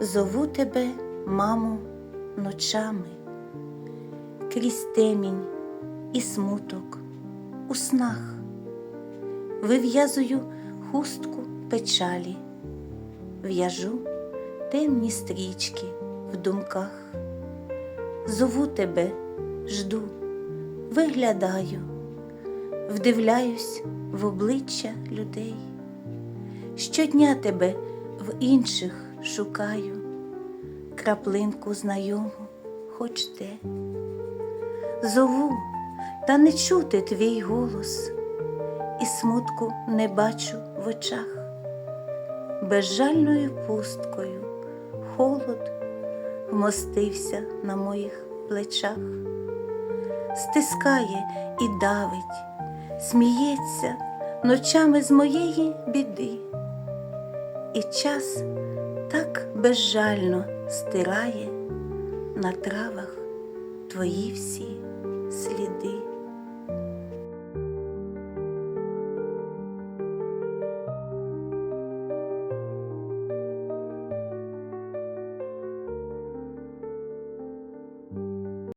Зову тебе, мамо, ночами, крізь темінь і смуток у снах, вив'язую хустку печалі, в'яжу темні стрічки в думках, зову тебе, жду, виглядаю, вдивляюсь в обличчя людей. Щодня тебе в інших шукаю, краплинку знайому, хоч те. Зову, та не чути твій голос, і смутку не бачу в очах. Безжальною пусткою холод вмостився на моїх плечах, стискає і давить, сміється ночами з моєї біди і час так безжально стирає на травах твої всі сліди.